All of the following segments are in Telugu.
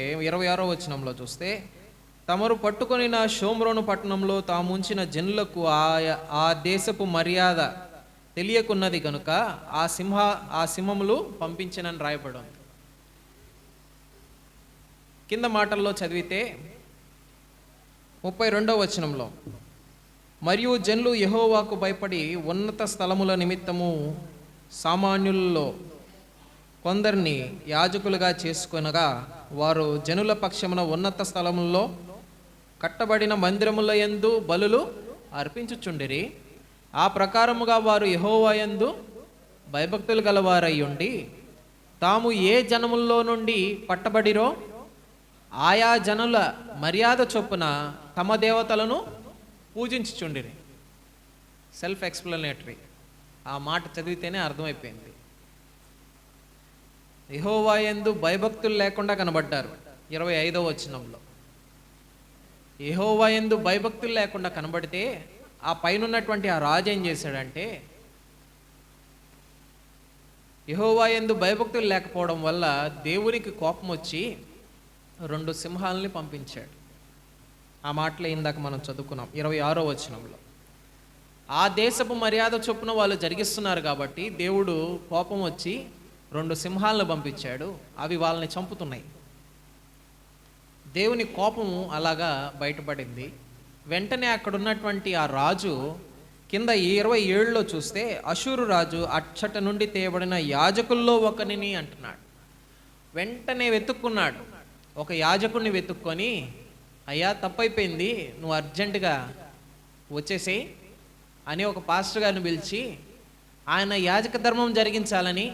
ఇరవై ఆరో వచనంలో చూస్తే తమరు పట్టుకొని నా షోమ్రోను పట్టణంలో తాముంచిన జనులకు ఆ ఆ దేశపు మర్యాద తెలియకున్నది కనుక ఆ సింహ ఆ సింహములు పంపించినని రాయబడింది. కింద మాటల్లో చదివితే ముప్పై రెండవ వచనంలో మరియు జనులు యహోవాకు భయపడి ఉన్నత స్థలముల నిమిత్తము సామాన్యుల్లో కొందరిని యాజకులుగా చేసుకొనగా వారు జనుల పక్షమున ఉన్నత స్థలముల్లో కట్టబడిన మందిరముల యందు బలులు అర్పించుచుండిరి. ఆ ప్రకారముగా వారు యహోవాయందు భయభక్తులు గలవారై ఉండి తాము ఏ జనముల్లో నుండి పట్టబడిరో ఆయా జనుల మర్యాద చొప్పున తమ దేవతలను పూజించుచుండిరి. సెల్ఫ్ ఎక్స్ప్లెనేటరీ ఆ మాట చదివితేనే అర్థమైపోయింది. యెహోవా ఎందు భయభక్తులు లేకుండా కనబడ్డారు. ఇరవై ఐదవ వచనంలో. యెహోవా యందు భయభక్తులు లేకుండా కనబడితే ఆ పైన ఉన్నటువంటి ఆ రాజు ఏం చేశాడంటే యెహోవా యందు భయభక్తులు లేకపోవడం వల్ల దేవునికి కోపం వచ్చి రెండు సింహాలని పంపించాడు. ఆ మాటలే ఇందాక మనం చదువుకున్నాం. ఇరవై ఆరో వచనంలో. ఆ దేశపు మర్యాద చొప్పున వాళ్ళు జరిగిస్తున్నారు కాబట్టి దేవుడు కోపం వచ్చి రెండు సింహాలను పంపించాడు. అవి వాళ్ళని చంపుతున్నాయి. దేవుని కోపము అలాగా బయటపడింది. వెంటనే అక్కడ ఉన్నటువంటి ఆ రాజు కింద ఇరవై ఏళ్ళలో చూస్తే అశూరు రాజు అచ్చట నుండి తేయబడిన యాజకుల్లో ఒకనిని అంటున్నాడు. వెంటనే వెతుక్కున్నాడు. ఒక యాజకుడిని వెతుక్కొని అయ్యా తప్పైపోయింది. నువ్వు అర్జెంటుగా వచ్చేసేయి అని ఒక పాస్టర్ గారిని పిలిచి ఆయన యాజక ధర్మం జరిగించాలని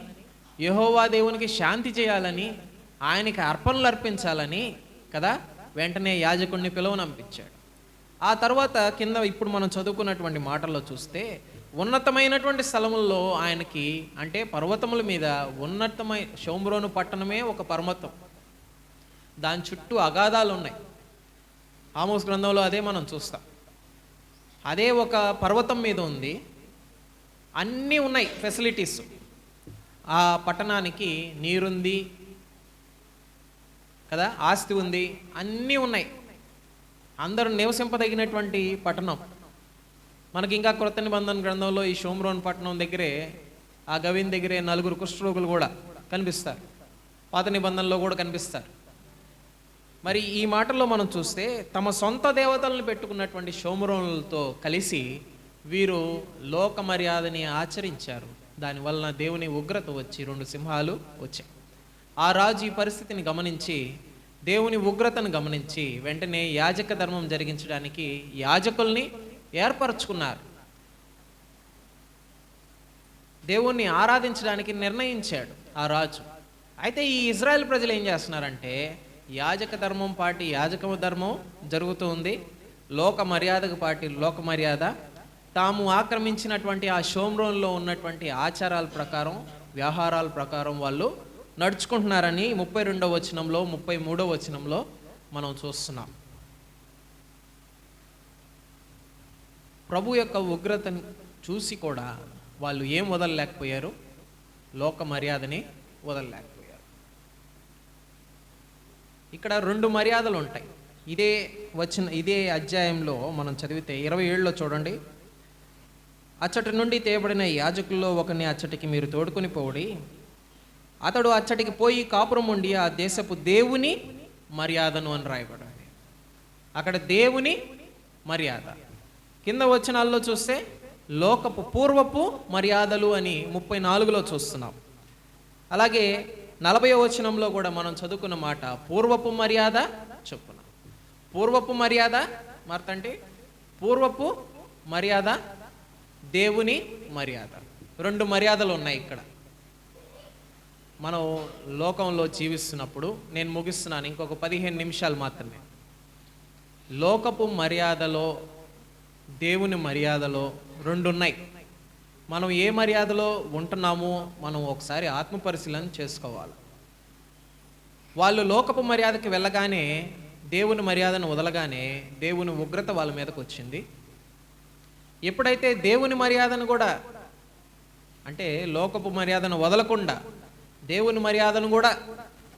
యహోవా దేవునికి శాంతి చేయాలని ఆయనకి అర్పణలు అర్పించాలని కదా వెంటనే యాజకుడిని పిలువనంపించాడు ఆ తర్వాత కింద ఇప్పుడు మనం చదువుకున్నటువంటి మాటల్లో చూస్తే ఉన్నతమైనటువంటి స్థలముల్లో ఆయనకి అంటే పర్వతముల మీద ఉన్నతమైన షోమ్రోను పట్టణమే ఒక పర్వతం. దాని చుట్టూ అగాధాలు ఉన్నాయి ఆమోస్ గ్రంథంలో అదే మనం చూస్తాం. అదే ఒక పర్వతం మీద ఉంది. అన్నీ ఉన్నాయి ఫెసిలిటీస్. ఆ పట్టణానికి నీరుంది కదా ఆస్తి ఉంది అన్నీ ఉన్నాయి. అందరూ నివసింపదగినటువంటి పట్టణం. మనకి ఇంకా క్రొత్త నిబంధన గ్రంథంలో ఈ షోమ్రోన్ పట్టణం దగ్గరే ఆ గవిన్ దగ్గరే నలుగురు కుష్ఠరోగులు కూడా కనిపిస్తారు. పాత నిబంధనలో కూడా కనిపిస్తారు. మరి ఈ మాటల్లో మనం చూస్తే తమ సొంత దేవతలను పెట్టుకున్నటువంటి షోమ్రోన్లతో కలిసి వీరు లోక మర్యాదని ఆచరించారు. దానివలన దేవుని ఉగ్రత వచ్చి రెండు సింహాలు వచ్చాయి. ఆ రాజు ఈ పరిస్థితిని గమనించి దేవుని ఉగ్రతను గమనించి వెంటనే యాజక ధర్మం జరిగించడానికి యాజకుల్ని ఏర్పరచుకున్నారు. దేవుణ్ణి ఆరాధించడానికి నిర్ణయించాడు ఆ రాజు. అయితే ఈ ఇజ్రాయెల్ ప్రజలు ఏం చేస్తున్నారంటే యాజక ధర్మం పాటి యాజక ధర్మం జరుగుతూ ఉంది. లోక మర్యాదకు పాటి లోక మర్యాద తాము ఆక్రమించినటువంటి ఆ షోమ్రోన్లో ఉన్నటువంటి ఆచారాల ప్రకారం వ్యవహారాల ప్రకారం వాళ్ళు నడుచుకుంటున్నారని ముప్పై రెండవ వచనంలో ముప్పై మూడవ వచనంలో మనం చూస్తున్నాం. ప్రభు యొక్క ఉగ్రతను చూసి కూడా వాళ్ళు ఏం వదలలేకపోయారు? లోక మర్యాదని వదలలేకపోయారు. ఇక్కడ రెండు మర్యాదలు ఉంటాయి. ఇదే వచ్చిన ఇదే అధ్యాయంలో మనం చదివితే ఇరవై ఏళ్ళలో చూడండి. అచ్చటి నుండి తేబడిన యాజకుల్లో ఒకరిని అచ్చటికి మీరు తోడుకొని పోడి. అతడు అచ్చటికి పోయి కాపురం ఉండి ఆ దేశపు దేవుని మర్యాదను అని రాయబడాలి. అక్కడ దేవుని మర్యాద. కింద వచనాల్లో చూస్తే లోకపు పూర్వపు మర్యాదలు అని ముప్పై నాలుగులో చూస్తున్నాం. అలాగే నలభై వచనంలో కూడా మనం చదువుకున్న మాట పూర్వపు మర్యాద చొప్పున. పూర్వపు మర్యాద మార్తండి పూర్వపు మర్యాద దేవుని మర్యాద. రెండు మర్యాదలు ఉన్నాయి ఇక్కడ. మనం లోకంలో జీవిస్తున్నప్పుడు నేను ముగిస్తున్నాను ఇంకొక పదిహేను నిమిషాలు మాత్రమే. లోకపు మర్యాదలో దేవుని మర్యాదలో రెండు ఉన్నాయి. మనం ఏ మర్యాదలో ఉంటున్నామో మనం ఒకసారి ఆత్మ పరిశీలన చేసుకోవాలి. వాళ్ళు లోకపు మర్యాదకి వెళ్ళగానే దేవుని మర్యాదను వదలగానే దేవుని ఉగ్రత వాళ్ళ మీదకి వచ్చింది. ఎప్పుడైతే దేవుని మర్యాదను కూడా అంటే లోకపు మర్యాదను వదలకుండా దేవుని మర్యాదను కూడా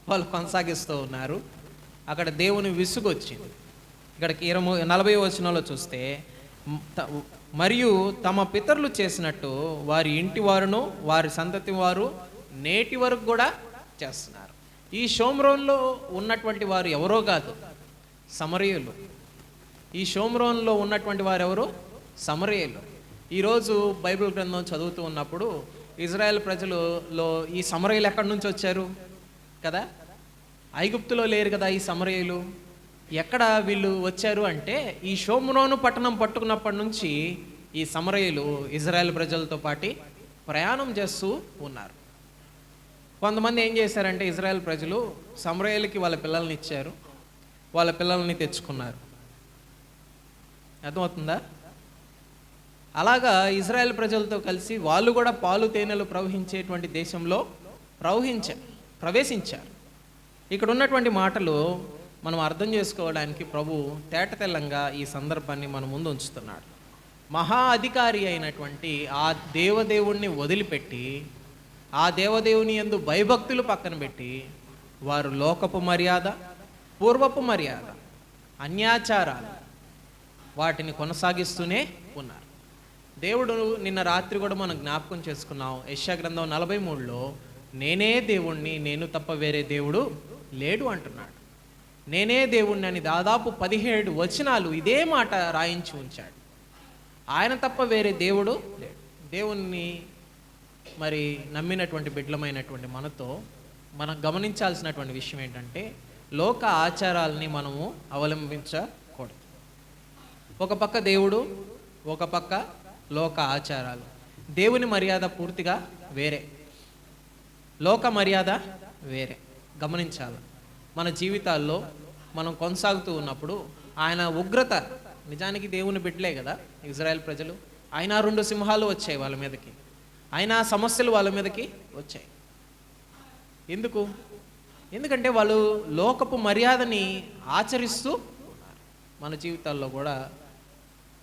వాళ్ళు కొనసాగిస్తూ ఉన్నారు. అక్కడ దేవుని విసుగొచ్చింది. ఇక్కడికి ఇరవై నలభై వచనంలో చూస్తే మరియు తమ పితరులు చేసినట్టు వారి ఇంటి వారును వారి సంతతి వారు నేటి వరకు కూడా చేస్తున్నారు. ఈ షోమ్రోన్లో ఉన్నటువంటి వారు ఎవరో కాదు సమరయులు. ఈ షోమ్రోన్లో ఉన్నటువంటి వారు ఎవరు? సమరయులు ఈరోజు బైబిల్ గ్రంథం చదువుతూ ఉన్నప్పుడు ఇజ్రాయెల్ ప్రజలలో ఈ సమరయులు ఎక్కడి నుంచి వచ్చారు? కదా? ఐగుప్తులో లేరు కదా ఈ సమరయులు ఎక్కడ వీళ్ళు వచ్చారు అంటే ఈ షోమ్రోను పట్టణం పట్టుకున్నప్పటి నుంచి ఈ సమరయులు ఇజ్రాయెల్ ప్రజలతో పాటి ప్రయాణం చేస్తూ ఉన్నారు. కొంతమంది ఏం చేశారంటే ఇజ్రాయెల్ ప్రజలు సమరయులకి వాళ్ళ పిల్లల్ని ఇచ్చారు. వాళ్ళ పిల్లల్ని తెచ్చుకున్నారు. అర్థమవుతుందా? అలాగా ఇజ్రాయెల్ ప్రజలతో కలిసి వాళ్ళు కూడా పాలు తేనెలు ప్రవహించేటువంటి దేశంలో ప్రవహించారు ప్రవేశించారు. ఇక్కడ ఉన్నటువంటి మాటలు మనం అర్థం చేసుకోవడానికి ప్రభు తేట తెల్లంగా ఈ సందర్భాన్ని మన ముందు ఉంచుతున్నాడు. మహా అధికారి అయినటువంటి ఆ దేవదేవుణ్ణి వదిలిపెట్టి ఆ దేవదేవుని ఎందు భయభక్తులు పక్కన పెట్టి వారు లోకపు మర్యాద పూర్వపు మర్యాద అన్యాచారాలు వాటిని కొనసాగిస్తూనే ఉన్నారు. దేవుడు నిన్న రాత్రి కూడా మనం జ్ఞాపకం చేసుకున్నాం. యెషయా గ్రంథం నలభై మూడులో నేనే దేవుణ్ణి నేను తప్ప వేరే దేవుడు లేడు అంటున్నాడు. నేనే దేవుణ్ణి అని దాదాపు పదిహేడు వచనాలు ఇదే మాట రాయించి ఉంచాడు. ఆయన తప్ప వేరే దేవుడు లేడు. దేవుణ్ణి మరి నమ్మినటువంటి బిడ్డలమైనటువంటి మనతో మనం గమనించాల్సినటువంటి విషయం ఏంటంటే లోక ఆచారాలని మనము అవలంబించకూడదు. ఒక పక్క దేవుడు ఒక పక్క లోక ఆచారాలు. దేవుని మర్యాద పూర్తిగా వేరే. లోక మర్యాద వేరే. గమనించాలి. మన జీవితాల్లో మనం కొనసాగుతూ ఉన్నప్పుడు ఆయన ఉగ్రత నిజానికి దేవుని బిడ్డలే కదా ఇజ్రాయెల్ ప్రజలు. ఆయన రెండు సింహాలు వచ్చాయి వాళ్ళ మీదకి. ఆయన సమస్యలు వాళ్ళ మీదకి వచ్చాయి. ఎందుకు? ఎందుకంటే వాళ్ళు లోకపు మర్యాదని ఆచరిస్తూ మన జీవితాల్లో కూడా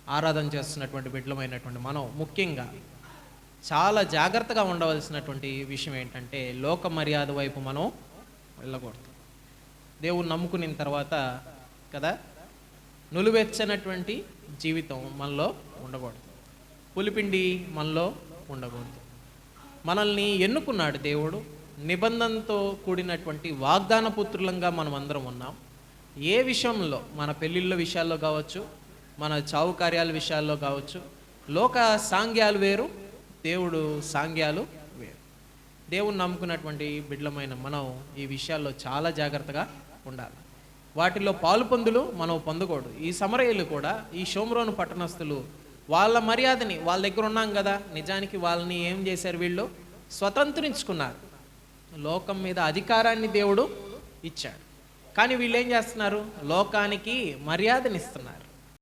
ఆరాధన చేస్తున్నటువంటి బిడ్డలమైనటువంటి మనం ముఖ్యంగా చాలా జాగ్రత్తగా ఉండవలసినటువంటి విషయం ఏంటంటే లోక మర్యాద వైపు మనం వెళ్ళకూడదు. దేవుని నమ్ముకున్న తర్వాత కదా నులువెచ్చనటువంటి జీవితం మనలో ఉండకూడదు. పులిపిండి మనలో ఉండకూడదు. మనల్ని ఎన్నుకున్నాడు దేవుడు? నిబంధనతో కూడినటువంటి వాగ్దాన పుత్రులంగా మనం అందరం ఉన్నాం. ఏ విషయంలో? మన పెళ్ళిళ్ళ విషయాల్లో కావచ్చు మన చావు కార్యాల విషయాల్లో కావచ్చు. లోక సాంగ్యాలు వేరు దేవుడు సాంగ్యాలు వేరు. దేవుని నమ్ముకున్నటువంటి బిడ్డలమైన మనం ఈ విషయాల్లో చాలా జాగ్రత్తగా ఉండాలి. వాటిలో పాలు పొందులు మనం పొందకూడదు. ఈ సమరయులు కూడా ఈ షోమ్రోను పట్టణస్థులు వాళ్ళ మర్యాదని వాళ్ళ దగ్గర ఉన్నాం కదా నిజానికి వాళ్ళని ఏం చేశారు వీళ్ళు? స్వతంత్రించుకున్నారు. లోకం మీద అధికారాన్ని దేవుడు ఇచ్చాడు. కానీ వీళ్ళు ఏం చేస్తున్నారు? లోకానికి మర్యాదనిస్తున్నారు.